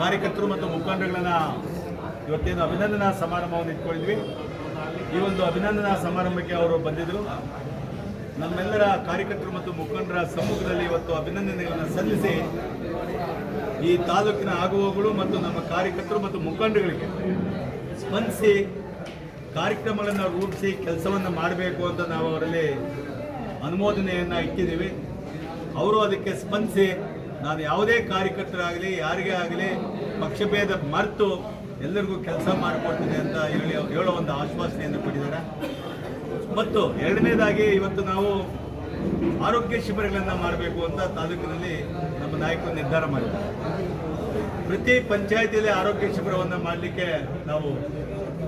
ಕಾರ್ಯಕರ್ತರು ಮತ್ತು ಮುಖಂಡಗಳನ್ನು ಇವತ್ತೇನು ಅಭಿನಂದನಾ ಸಮಾರಂಭವನ್ನು ಇಟ್ಕೊಂಡಿದ್ವಿ. ಈ ಒಂದು ಅಭಿನಂದನಾ ಸಮಾರಂಭಕ್ಕೆ ಅವರು ಬಂದಿದ್ದರು ನಮ್ಮೆಲ್ಲರ ಕಾರ್ಯಕರ್ತರು ಮತ್ತು ಮುಖಂಡರ ಸಮ್ಮುಖದಲ್ಲಿ ಇವತ್ತು ಅಭಿನಂದನೆಗಳನ್ನು ಸಲ್ಲಿಸಿ ಈ ತಾಲೂಕಿನ ಆಗುವಗಳು ಮತ್ತು ನಮ್ಮ ಕಾರ್ಯಕರ್ತರು ಮತ್ತು ಮುಖಂಡಗಳಿಗೆ ಸ್ಪಂದಿಸಿ ಕಾರ್ಯಕ್ರಮಗಳನ್ನು ರೂಪಿಸಿ ಕೆಲಸವನ್ನು ಮಾಡಬೇಕು ಅಂತ ನಾವು ಅವರಲ್ಲಿ ಅನುಮೋದನೆಯನ್ನು ಇಟ್ಟಿದ್ದೀವಿ. ಅವರು ಅದಕ್ಕೆ ಸ್ಪಂದಿಸಿ ನಾನು ಯಾವುದೇ ಕಾರ್ಯಕರ್ತರಾಗಲಿ, ಯಾರಿಗೇ ಆಗಲಿ ಪಕ್ಷಭೇದ ಮರೆತು ಎಲ್ಲರಿಗೂ ಕೆಲಸ ಮಾಡಿಕೊಡ್ತೀನಿ ಅಂತ ಹೇಳಿ ಹೇಳೋ ಒಂದು ಆಶ್ವಾಸನೆಯನ್ನು ಕೊಟ್ಟಿದ್ದಾರೆ. ಮತ್ತು ಎರಡನೇದಾಗಿ ಇವತ್ತು ನಾವು ಆರೋಗ್ಯ ಶಿಬಿರಗಳನ್ನು ಮಾಡಬೇಕು ಅಂತ ತಾಲೂಕಿನಲ್ಲಿ ನಮ್ಮ ನಾಯಕರು ನಿರ್ಧಾರ ಮಾಡಿದ್ದಾರೆ. ಪ್ರತಿ ಪಂಚಾಯತಿಯಲ್ಲಿ ಆರೋಗ್ಯ ಶಿಬಿರವನ್ನು ಮಾಡಲಿಕ್ಕೆ ನಾವು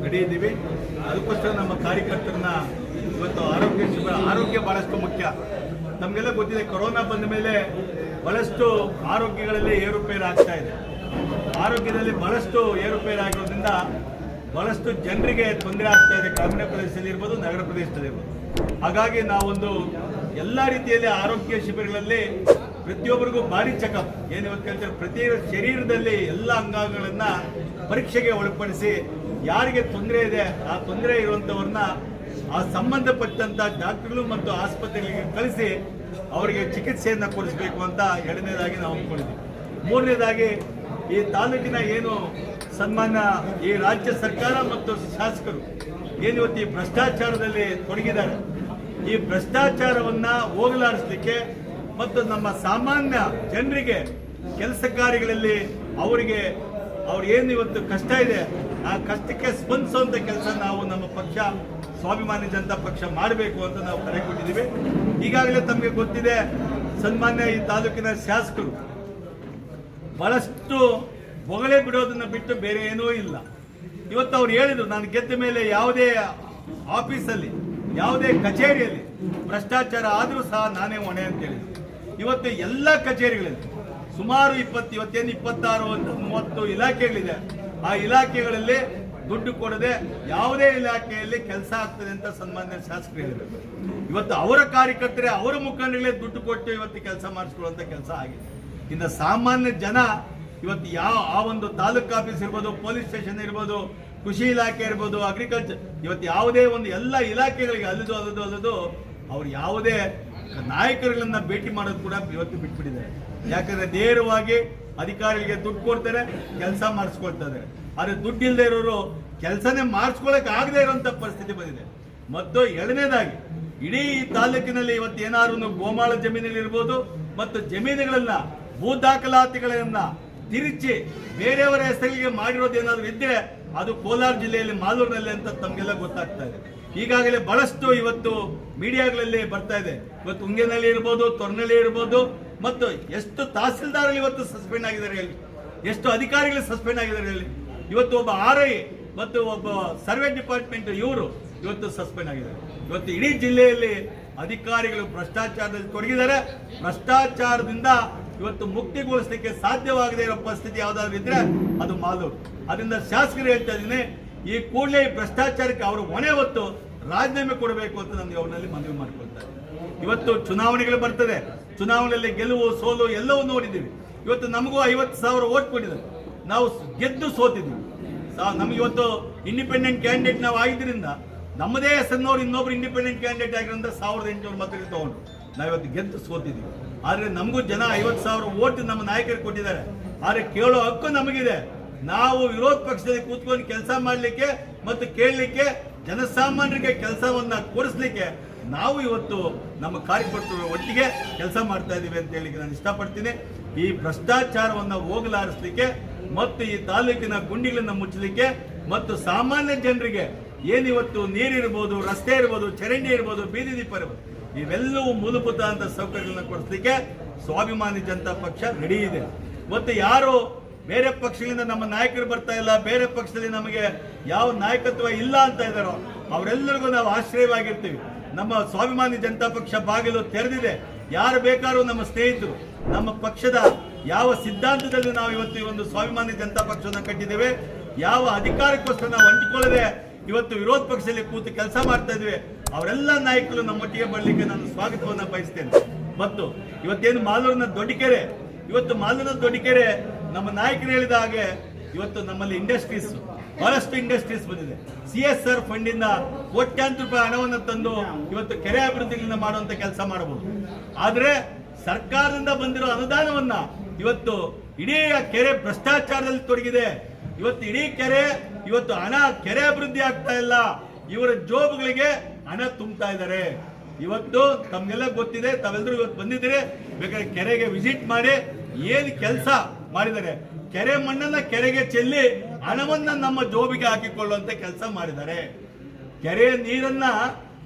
ರೆಡಿ ಇದ್ದೀವಿ. ಅದಕ್ಕೋಸ್ಕರ ನಮ್ಮ ಕಾರ್ಯಕರ್ತರನ್ನ ಇವತ್ತು ಆರೋಗ್ಯ ಶಿಬಿರ, ಆರೋಗ್ಯ ಬಹಳಷ್ಟು ಮುಖ್ಯ. ನಮಗೆಲ್ಲ ಗೊತ್ತಿದೆ, ಕೊರೋನಾ ಬಂದ ಮೇಲೆ ಬಹಳಷ್ಟು ಆರೋಗ್ಯಗಳಲ್ಲಿ ಏರುಪೇರು ಆಗ್ತಾ ಇದೆ. ಆರೋಗ್ಯದಲ್ಲಿ ಬಹಳಷ್ಟು ಏರುಪೇರಾಗಿರೋದ್ರಿಂದ ಬಹಳಷ್ಟು ಜನರಿಗೆ ತೊಂದರೆ ಆಗ್ತಾ ಇದೆ. ಗ್ರಾಮೀಣ ಪ್ರದೇಶದಲ್ಲಿ ಇರ್ಬೋದು, ನಗರ ಪ್ರದೇಶದಲ್ಲಿ ಇರ್ಬೋದು. ಹಾಗಾಗಿ ನಾವೊಂದು ಎಲ್ಲ ರೀತಿಯಲ್ಲಿ ಆರೋಗ್ಯ ಶಿಬಿರಗಳಲ್ಲಿ ಪ್ರತಿಯೊಬ್ಬರಿಗೂ ಭಾರಿ ಚೆಕಪ್ ಏನು ಕೇಳ್ತಾರೆ? ಪ್ರತಿ ಶರೀರದಲ್ಲಿ ಎಲ್ಲ ಅಂಗಾಂಗಗಳನ್ನ ಪರೀಕ್ಷೆಗೆ ಒಳಪಡಿಸಿ ಯಾರಿಗೆ ತೊಂದರೆ ಇದೆ, ಆ ತೊಂದರೆ ಇರುವಂಥವ್ರನ್ನ ಆ ಸಂಬಂಧಪಟ್ಟಂತ ಡಾಕ್ಟರ್ಗಳು ಮತ್ತು ಆಸ್ಪತ್ರೆಗಳಿಗೆ ಕಳಿಸಿ ಅವರಿಗೆ ಚಿಕಿತ್ಸೆಯನ್ನು ಕೊಡಿಸಬೇಕು ಅಂತ ಎರಡನೇದಾಗಿ ನಾವು ಅಂದ್ಕೊಂಡಿದ್ದೀವಿ ಮೂರನೇದಾಗಿ ಈ ತಾಲೂಕಿನ ಏನು ಸನ್ಮಾನ್ಯ ಈ ರಾಜ್ಯ ಸರ್ಕಾರ ಮತ್ತು ಶಾಸಕರು ಏನು ಇವತ್ತು ಈ ಭ್ರಷ್ಟಾಚಾರದಲ್ಲಿ ತೊಡಗಿದ್ದಾರೆ? ಈ ಭ್ರಷ್ಟಾಚಾರವನ್ನು ಹೋಗಲಾಡಿಸ್ಲಿಕ್ಕೆ ಮತ್ತು ನಮ್ಮ ಸಾಮಾನ್ಯ ಜನರಿಗೆ ಕೆಲಸ ಕಾರ್ಯಗಳಲ್ಲಿ ಅವರಿಗೆ ಅವ್ರು ಇವತ್ತು ಕಷ್ಟ ಇದೆ, ಆ ಕಷ್ಟಕ್ಕೆ ಸ್ಪಂದಿಸುವಂಥ ಕೆಲಸ ನಾವು ನಮ್ಮ ಪಕ್ಷ, ಸ್ವಾಭಿಮಾನಿ ಜನತಾ ಪಕ್ಷ ಮಾಡಬೇಕು ಅಂತ ನಾವು ಕರೆ ಕೊಟ್ಟಿದ್ದೀವಿ. ಈಗಾಗಲೇ ತಮಗೆ ಗೊತ್ತಿದೆ, ಸನ್ಮಾನ್ಯ ಈ ತಾಲೂಕಿನ ಶಾಸಕರು ಬಹಳಷ್ಟು ಹೊಗಳೇ ಬಿಡೋದನ್ನ ಬಿಟ್ಟು ಬೇರೆ ಏನೂ ಇಲ್ಲ. ಇವತ್ತು ಅವ್ರು ಹೇಳಿದ್ರು, ನಾನು ಗೆದ್ದ ಮೇಲೆ ಯಾವುದೇ ಆಫೀಸಲ್ಲಿ, ಯಾವುದೇ ಕಚೇರಿಯಲ್ಲಿ ಭ್ರಷ್ಟಾಚಾರ ಆದರೂ ಸಹ ನಾನೇ ಹೊಣೆ ಅಂತ ಹೇಳಿದ್ರು. ಇವತ್ತು ಎಲ್ಲ ಕಚೇರಿಗಳಲ್ಲಿ ಸುಮಾರು ಇಪ್ಪತ್ತು, ಇವತ್ತೇನು ಇಪ್ಪತ್ತಾರು ಮೂವತ್ತು ಇಲಾಖೆಗಳಿದೆ. ಆ ಇಲಾಖೆಗಳಲ್ಲಿ ದುಡ್ಡು ಕೊಡದೆ ಯಾವುದೇ ಇಲಾಖೆಯಲ್ಲಿ ಕೆಲಸ ಆಗ್ತದೆ ಅಂತ ಸನ್ಮಾನ್ಯ ಶಾಸಕರು ಹೇಳಿದರು. ಇವತ್ತು ಅವರ ಕಾರ್ಯಕರ್ತರೇ, ಅವರ ಮುಖಂಡಗಳೇ ದುಡ್ಡು ಕೊಟ್ಟು ಇವತ್ತು ಕೆಲಸ ಮಾಡಿಸ್ಕೊಳ್ಳುವಂಥ ಕೆಲಸ ಆಗಿದೆ. ಇನ್ನು ಸಾಮಾನ್ಯ ಜನ ಇವತ್ತು ಯಾವ, ಆ ಒಂದು ತಾಲೂಕು ಆಫೀಸ್ ಇರ್ಬೋದು, ಪೊಲೀಸ್ ಸ್ಟೇಷನ್ ಇರ್ಬೋದು, ಕೃಷಿ ಇಲಾಖೆ ಇರ್ಬೋದು ಅಗ್ರಿಕಲ್ಚರ್ ಇವತ್ತು ಯಾವುದೇ ಒಂದು ಎಲ್ಲ ಇಲಾಖೆಗಳಿಗೆ ಅಲ್ಲದು ಅಲ್ಲದು ಅಲ್ಲದು ಅವ್ರು ಯಾವುದೇ ನಾಯಕರುಗಳನ್ನ ಭೇಟಿ ಮಾಡೋದು ಕೂಡ ಇವತ್ತು ಬಿಟ್ಬಿಟ್ಟಿದ್ದಾರೆ. ಯಾಕಂದ್ರೆ ನೇರವಾಗಿ ಅಧಿಕಾರಿಗಳಿಗೆ ದುಡ್ಡು ಕೊಡ್ತಾರೆ, ಕೆಲಸ ಮಾಡಿಸ್ಕೊಳ್ತಾರೆ. ಆದರೆ ದುಡ್ಡು ಇಲ್ಲದೆ ಇರೋರು ಕೆಲಸನೇ ಮಾಡಿಸ್ಕೊಳಕ್ ಆಗದೆ ಇರುವಂತ ಪರಿಸ್ಥಿತಿ ಬಂದಿದೆ. ಮತ್ತು ಎರಡನೇದಾಗಿ, ಇಡೀ ತಾಲೂಕಿನಲ್ಲಿ ಇವತ್ತು ಏನಾದ್ರು ಗೋಮಾಳ ಜಮೀನಲ್ಲಿ ಇರ್ಬೋದು ಮತ್ತು ಜಮೀನುಗಳನ್ನ ಭೂ ದಾಖಲಾತಿಗಳನ್ನ ತಿರುಚಿ ಬೇರೆಯವರ ಹೆಸರಿಗೆ ಮಾಡಿರೋದು ಏನಾದ್ರು ಇದ್ರೆ ಅದು ಕೋಲಾರ ಜಿಲ್ಲೆಯಲ್ಲಿ ಮಾಲೂರಿನಲ್ಲಿ ಅಂತ ತಮಗೆಲ್ಲ ಗೊತ್ತಾಗ್ತಾ ಇದೆ. ಈಗಾಗಲೇ ಬಹಳಷ್ಟು ಇವತ್ತು ಮೀಡಿಯಾಗಳಲ್ಲಿ ಬರ್ತಾ ಇದೆ. ಇವತ್ತು ಉಂಗೇನಲ್ಲಿ ಇರ್ಬೋದು ತೊರ್ನಲ್ಲಿ ಇರ್ಬೋದು, ಮತ್ತು ಎಷ್ಟು ತಹಸೀಲ್ದಾರಲ್ಲಿ ಇವತ್ತು ಸಸ್ಪೆಂಡ್ ಆಗಿದ್ದಾರೆ ಹೇಳಿ. ಎಷ್ಟು ಅಧಿಕಾರಿಗಳು ಸಸ್ಪೆಂಡ್ ಆಗಿದ್ದಾರೆ ಹೇಳಿ. ಇವತ್ತು ಒಬ್ಬ ಆರ್ ಐ ಮತ್ತು ಒಬ್ಬ ಸರ್ವೆ ಡಿಪಾರ್ಟ್ಮೆಂಟ್ ಇವರು ಇವತ್ತು ಸಸ್ಪೆಂಡ್ ಆಗಿದ್ದಾರೆ. ಇವತ್ತು ಇಡೀ ಜಿಲ್ಲೆಯಲ್ಲಿ ಅಧಿಕಾರಿಗಳು ಭ್ರಷ್ಟಾಚಾರದಲ್ಲಿ ತೊಡಗಿದ್ದಾರೆ. ಭ್ರಷ್ಟಾಚಾರದಿಂದ ಇವತ್ತು ಮುಕ್ತಿಗೊಳಿಸಲಿಕ್ಕೆ ಸಾಧ್ಯವಾಗದೇ ಇರೋ ಪರಿಸ್ಥಿತಿ ಯಾವ್ದಾದ್ರು ಇದ್ರೆ ಅದು ಮಾಲು. ಅದರಿಂದ ಶಾಸಕರು ಹೇಳ್ತಾ ಇದ್ದೀನಿ, ಈ ಕೂಡಲೇ ಭ್ರಷ್ಟಾಚಾರಕ್ಕೆ ಅವರು ಹೊಣೆ ಹೊತ್ತು ರಾಜೀನಾಮೆ ಕೊಡಬೇಕು ಅಂತ ನನಗೆ ಅವ್ರಲ್ಲಿ ಮನವಿ ಮಾಡಿಕೊಳ್ತಾರೆ ಇವತ್ತು ಚುನಾವಣೆಗಳು ಬರ್ತದೆ, ಚುನಾವಣೆಯಲ್ಲಿ ಗೆಲುವು, ಸೋಲು ಎಲ್ಲವೂ ನೋಡಿದ್ದೀವಿ. ಇವತ್ತು ನಮಗೂ ಐವತ್ತು ಸಾವಿರ ಓಟ್ ಕೊಟ್ಟಿದ್ದಾರೆ. ನಾವು ಗೆದ್ದು ಸೋತಿದ್ದೀವಿ. ನಮ್ಗೆ ಇವತ್ತು ಇಂಡಿಪೆಂಡೆಂಟ್ ಕ್ಯಾಂಡಿಡೇಟ್ ನಾವು ಆಗಿದ್ದರಿಂದ ನಮ್ಮದೇ ಹೆಸರಿನವ್ರು ಇನ್ನೊಬ್ರು ಇಂಡಿಪೆಂಡೆಂಟ್ ಕ್ಯಾಂಡಿಡೇಟ್ ಆಗಿರೋದ್ರಿಂದ ಸಾವಿರದ ಎಂಟುನೂರು ಮತಗಳು ತೊಗೊಂಡು ನಾವು ಇವತ್ತು ಗೆದ್ದು ಸೋತಿದ್ವಿ ಆದ್ರೆ ನಮಗೂ ಜನ ಐವತ್ತು ಸಾವಿರ ಓಟ್ ನಮ್ಮ ನಾಯಕರಿಗೆ ಕೊಟ್ಟಿದ್ದಾರೆ. ಆದರೆ ಕೇಳೋ ಹಕ್ಕು ನಮಗಿದೆ. ನಾವು ವಿರೋಧ ಪಕ್ಷದಲ್ಲಿ ಕೂತ್ಕೊಂಡು ಕೆಲಸ ಮಾಡಲಿಕ್ಕೆ ಮತ್ತು ಕೇಳಲಿಕ್ಕೆ ಜನಸಾಮಾನ್ಯರಿಗೆ ಕೆಲಸವನ್ನು ಕೊಡಿಸ್ಲಿಕ್ಕೆ ನಾವು ಇವತ್ತು ನಮ್ಮ ಕಾರ್ಯಕರ್ತರು ಒಟ್ಟಿಗೆ ಕೆಲಸ ಮಾಡ್ತಾ ಇದ್ದೀವಿ ಅಂತ ಹೇಳಿ ನಾನು ಇಷ್ಟಪಡ್ತೀನಿ. ಈ ಭ್ರಷ್ಟಾಚಾರವನ್ನು ಹೋಗಲಾರಿಸಲಿಕ್ಕೆ ಮತ್ತು ಈ ತಾಲೂಕಿನ ಗುಂಡಿಗಳನ್ನು ಮುಚ್ಚಲಿಕ್ಕೆ ಮತ್ತು ಸಾಮಾನ್ಯ ಜನರಿಗೆ ಏನಿವತ್ತು ನೀರಿರ್ಬೋದು, ರಸ್ತೆ ಇರ್ಬೋದು, ಚರಂಡಿ ಇರ್ಬೋದು, ಬೀದಿ ದೀಪ ಇರ್ಬೋದು ಇವೆಲ್ಲವೂ ಮೂಲಭೂತ ಅಂತ ಸೌಕರ್ಯಗಳನ್ನ ಕೊಡಿಸ್ಲಿಕ್ಕೆ ಸ್ವಾಭಿಮಾನಿ ಜನತಾ ಪಕ್ಷ ರೆಡಿ ಇದೆ. ಮತ್ತು ಯಾರು ಬೇರೆ ಪಕ್ಷಗಳಿಂದ ನಮ್ಮ ನಾಯಕರು ಬರ್ತಾ ಇಲ್ಲ, ಬೇರೆ ಪಕ್ಷದಲ್ಲಿ ನಮಗೆ ಯಾವ ನಾಯಕತ್ವ ಇಲ್ಲ ಅಂತ ಇದ್ದಾರೋ ಅವರೆಲ್ಲರಿಗೂ ನಾವು ಆಶ್ರಯವಾಗಿರ್ತೀವಿ. ನಮ್ಮ ಸ್ವಾಭಿಮಾನಿ ಜನತಾ ಪಕ್ಷ ಬಾಗಿಲು ತೆರೆದಿದೆ. ಯಾರು ಬೇಕಾದ್ರೂ ನಮ್ಮ ಸ್ನೇಹಿತರು, ನಮ್ಮ ಪಕ್ಷದ ಯಾವ ಸಿದ್ಧಾಂತದಲ್ಲಿ ನಾವು ಇವತ್ತು ಈ ಒಂದು ಸ್ವಾಭಿಮಾನಿ ಜನತಾ ಪಕ್ಷವನ್ನು ಕಟ್ಟಿದ್ದೇವೆ, ಯಾವ ಅಧಿಕಾರಕ್ಕೋಸ್ಕರ ನಾವು ಹಂಚಿಕೊಳ್ಳದೆ ಇವತ್ತು ವಿರೋಧ ಪಕ್ಷದಲ್ಲಿ ಕೂತು ಕೆಲಸ ಮಾಡ್ತಾ ಇದ್ವಿ ಅವರೆಲ್ಲ ನಾಯಕರು ನಮ್ಮೊಟ್ಟಿಗೆ ಬರಲಿಕ್ಕೆ ನಾನು ಸ್ವಾಗತವನ್ನ ಬಯಸ್ತೇನೆ. ಮತ್ತು ಇವತ್ತೇನು ಮಾಲೂರಿನ ದೊಡ್ಡಕೆರೆ, ಇವತ್ತು ಮಾಲೂರಿನ ದೊಡ್ಡಕೆರೆ ನಮ್ಮ ನಾಯಕರು ಹೇಳಿದ ಹಾಗೆ ಇವತ್ತು ನಮ್ಮಲ್ಲಿ ಇಂಡಸ್ಟ್ರೀಸ್, ಬಹಳಷ್ಟು ಇಂಡಸ್ಟ್ರೀಸ್ ಬಂದಿದೆ. ಸಿ ಎಸ್ ಆರ್ ಫಂಡ್ ಇಂದ ಕೋಟ್ಯಾಂತರ ರೂಪಾಯಿ ಹಣವನ್ನು ತಂದು ಇವತ್ತು ಕೆರೆ ಅಭಿವೃದ್ಧಿಗಳನ್ನ ಮಾಡುವಂತ ಕೆಲಸ ಮಾಡಬಹುದು. ಆದರೆ ಸರ್ಕಾರದಿಂದ ಬಂದಿರೋ ಅನುದಾನವನ್ನ ಇವತ್ತು ಇಡೀ ಕೆರೆ ಭ್ರಷ್ಟಾಚಾರದಲ್ಲಿ ತೊಡಗಿದೆ. ಇವತ್ತು ಇಡೀ ಕೆರೆ, ಇವತ್ತು ಹಣ ಕೆರೆ ಅಭಿವೃದ್ಧಿ ಆಗ್ತಾ ಇಲ್ಲ. ಇವರ ಜೋಬ್ಗಳಿಗೆ ಹಣ ತುಂಬ್ತಾ ಇದ್ದಾರೆ. ಇವತ್ತು ತಮ್ಗೆಲ್ಲ ಗೊತ್ತಿದೆ ತಾವೆಲ್ಲರೂ ಇವತ್ತು ಬಂದಿದ್ದೀರಿ. ಬೇಕಾದ್ರೆ ಕೆರೆಗೆ ವಿಸಿಟ್ ಮಾಡಿ, ಏನು ಕೆಲಸ ಮಾಡಿದ್ದಾರೆ. ಕೆರೆ ಮಣ್ಣನ್ನ ಕೆರೆಗೆ ಚೆಲ್ಲಿ ಹಣವನ್ನ ನಮ್ಮ ಜೋಬಿಗೆ ಹಾಕಿಕೊಳ್ಳುವಂತ ಕೆಲಸ ಮಾಡಿದ್ದಾರೆ. ಕೆರೆಯ ನೀರನ್ನ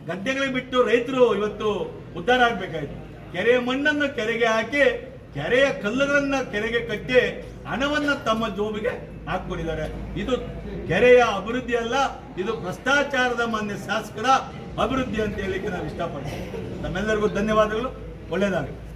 ಗದ್ದೆಗಳಿಗೆ ಬಿಟ್ಟು ರೈತರು ಇವತ್ತು ಉದ್ಧಾರ ಆಗ್ಬೇಕಾಯ್ತು. ಕೆರೆಯ ಮಣ್ಣನ್ನು ಕೆರೆಗೆ ಹಾಕಿ, ಕೆರೆಯ ಕಲ್ಲುಗಳನ್ನ ಕೆರೆಗೆ ಕಟ್ಟಿ ಹಣವನ್ನ ತಮ್ಮ ಜೋಬಿಗೆ ಹಾಕೊಂಡಿದ್ದಾರೆ ಇದು ಕೆರೆಯ ಅಭಿವೃದ್ಧಿ ಅಲ್ಲ, ಇದು ಭ್ರಷ್ಟಾಚಾರದ ಮಾನ್ಯ ಶಾಸಕರ ಅಭಿವೃದ್ಧಿ ಅಂತ ಹೇಳಲಿಕ್ಕೆ ನಾವು ಇಷ್ಟಪಡ್ತೀವಿ ನಮ್ಮೆಲ್ಲರಿಗೂ ಧನ್ಯವಾದಗಳು. ಒಳ್ಳೆಯದಾಗಲಿ.